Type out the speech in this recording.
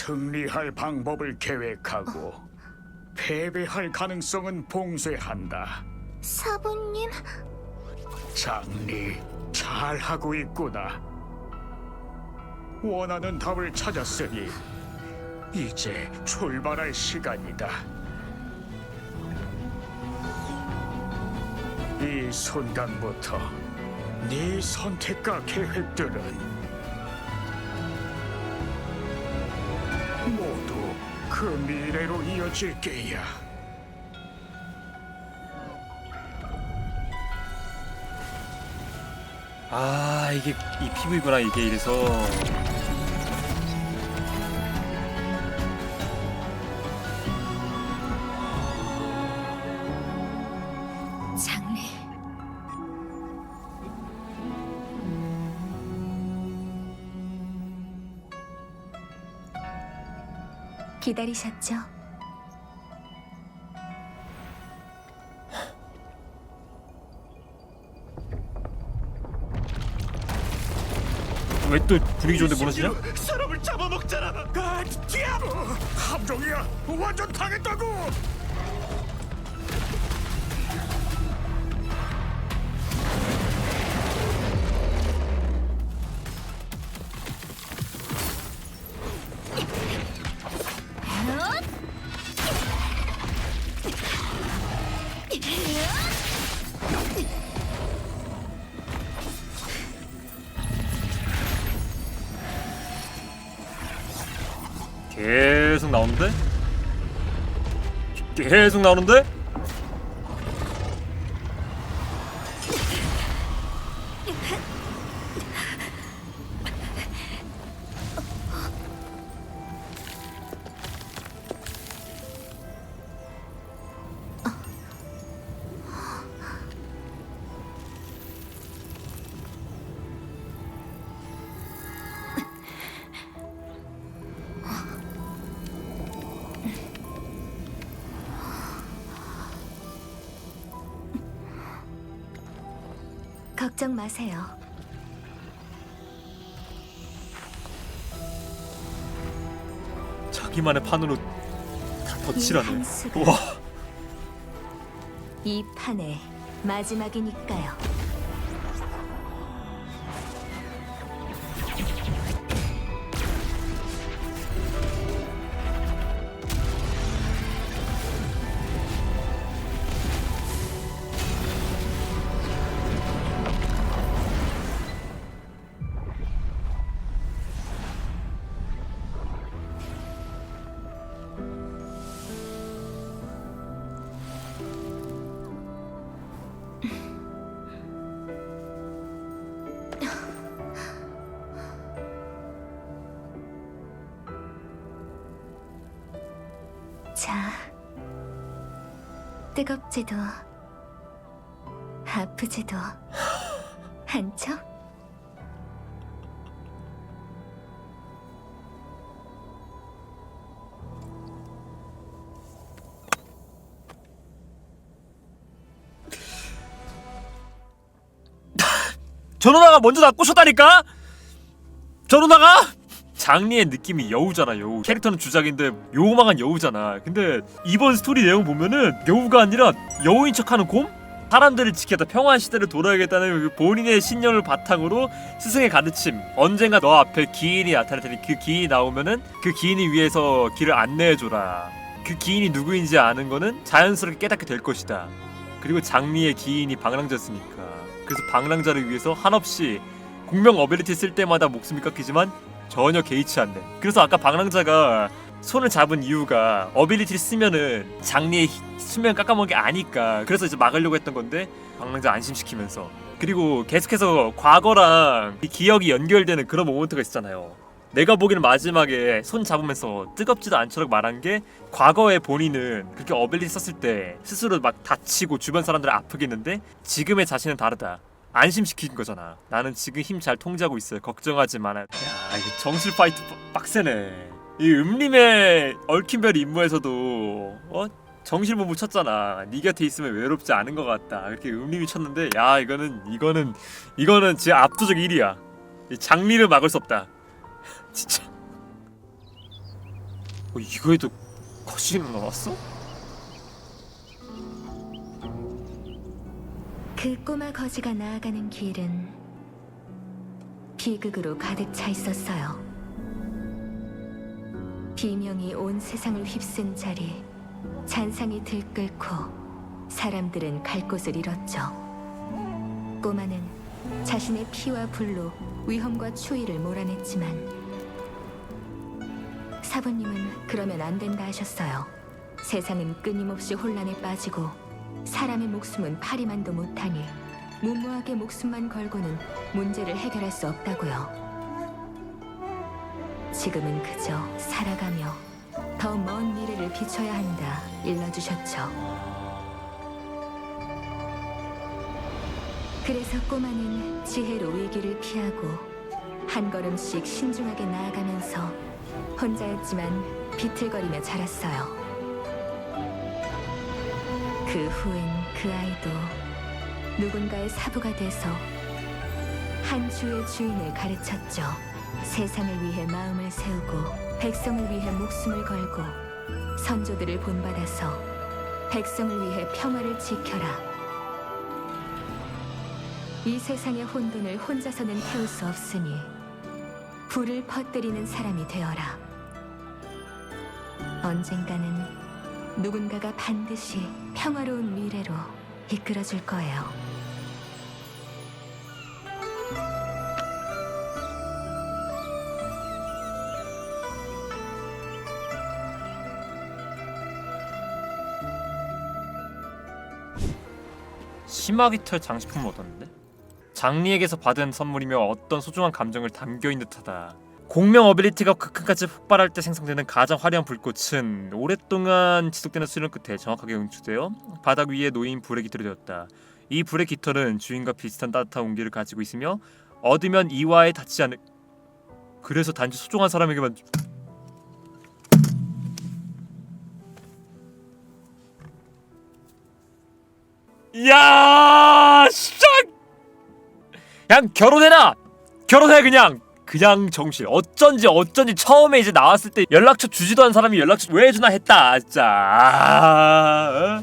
승리할 방법을 계획하고 패배할 가능성은 봉쇄한다. 사부님, 장리 잘하고 있구나. 원하는 답을 찾았으니 이제 출발할 시간이다. 이 순간부터 네 선택과 계획들은 그 미래로 이어질 게야. 아 이게 이 PV구나 이게 이래서 기다리셨죠? 왜 또 분위기 좋은데 무너지냐? 사람을 잡아먹잖아. 아, 디아브! 함정이야. 완전 당했다고. 계속 나오는데? 계속 나오는데? 걱정 마세요. 자기만의 판으로 다 덧칠하네. 한수가 와 이 판의 마지막이니까요. 자, 뜨겁지도 아프지도 않죠? 저 누나가 먼저 나 꼬셨다니까? 저 누나가? 장리의 느낌이 여우잖아 여우. 캐릭터는 주작인데 요망한 여우잖아. 근데 이번 스토리 내용 보면은 여우가 아니라 여우인 척하는 곰? 사람들을 지켜다 평화한 시대를 돌아야겠다는 그 본인의 신념을 바탕으로 스승의 가르침 언젠가 너 앞에 기인이 나타날 테니 그 기인이 나오면은 그 기인이 위해서 길을 안내해줘라. 그 기인이 누구인지 아는 거는 자연스럽게 깨닫게 될 것이다. 그리고 장리의 기인이 방랑자였으니까. 그래서 방랑자를 위해서 한없이 공명 어빌리티 쓸 때마다 목숨이 깎이지만 전혀 개의치 않네. 그래서 아까 방랑자가 손을 잡은 이유가 어빌리티를 쓰면은 장리의 히- 수명 깎아먹은 게 아니까 그래서 이제 막으려고 했던 건데 방랑자 안심시키면서 그리고 계속해서 과거랑 이 기억이 연결되는 그런 모먼트가 있잖아요. 내가 보기에는 마지막에 손 잡으면서 뜨겁지도 않도록 말한 게 과거의 본인은 그렇게 어빌리티 썼을 때 스스로 막 다치고 주변 사람들을 아프게 했는데 지금의 자신은 다르다. 안심시킨 거잖아. 나는 지금 힘 잘 통제하고 있어요. 걱정하지 마라. 야, 이거 정실 파이트 빡- 빡세네. 이 음림의 얽힌 별 임무에서도 어 정실 못 쳤잖아. 네 곁에 있으면 외롭지 않은 것 같다. 이렇게 음림이 쳤는데 야 이거는 이거는 이거는 진짜 압도적 1위야. 이 장리를 막을 수 없다. 진짜. 어, 이거에도 거시기가 나왔어? 그 꼬마 거지가 나아가는 길은 비극으로 가득 차 있었어요. 비명이 온 세상을 휩쓴 자리, 잔상이 들끓고 사람들은 갈 곳을 잃었죠. 꼬마는 자신의 피와 불로 위험과 추위를 몰아냈지만 사부님은 그러면 안 된다 하셨어요. 세상은 끊임없이 혼란에 빠지고 사람의 목숨은 파리만도 못하니 무모하게 목숨만 걸고는 문제를 해결할 수 없다고요. 지금은 그저 살아가며 더 먼 미래를 비춰야 한다 일러주셨죠. 그래서 꼬마는 지혜로 위기를 피하고 한 걸음씩 신중하게 나아가면서 혼자였지만 비틀거리며 자랐어요. 그 후엔 그 아이도 누군가의 사부가 돼서 한 주의 주인을 가르쳤죠. 세상을 위해 마음을 세우고 백성을 위해 목숨을 걸고 선조들을 본받아서 백성을 위해 평화를 지켜라. 이 세상의 혼돈을 혼자서는 태울 수 없으니 불을 퍼뜨리는 사람이 되어라. 언젠가는 누군가가 반드시 평화로운 미래로 이끌어줄 거예요. 심화기털 장식품을 얻었는데? 장리에게서 받은 선물이며 어떤 소중한 감정을 담겨있는 듯하다 공명 어빌리티가 극한까지 폭발할 때 생성되는 가장 화려한 불꽃은 오랫동안 지속되는 수련 끝에 정확하게 응축되어 바닥 위에 놓인 불의 깃털이 되었다 이 불의 깃털은 주인과 비슷한 따뜻한 온기를 가지고 있으며 얻으면 이와에 닿지 않을 그래서 단지 소중한 사람에게만 야, 진짜 그냥 결혼해라. 결혼해 그냥. 그냥 정신. 어쩐지 어쩐지 처음에 이제 나왔을 때 연락처 주지도 않은 사람이 연락처 왜 주나 했다. 진짜. 아...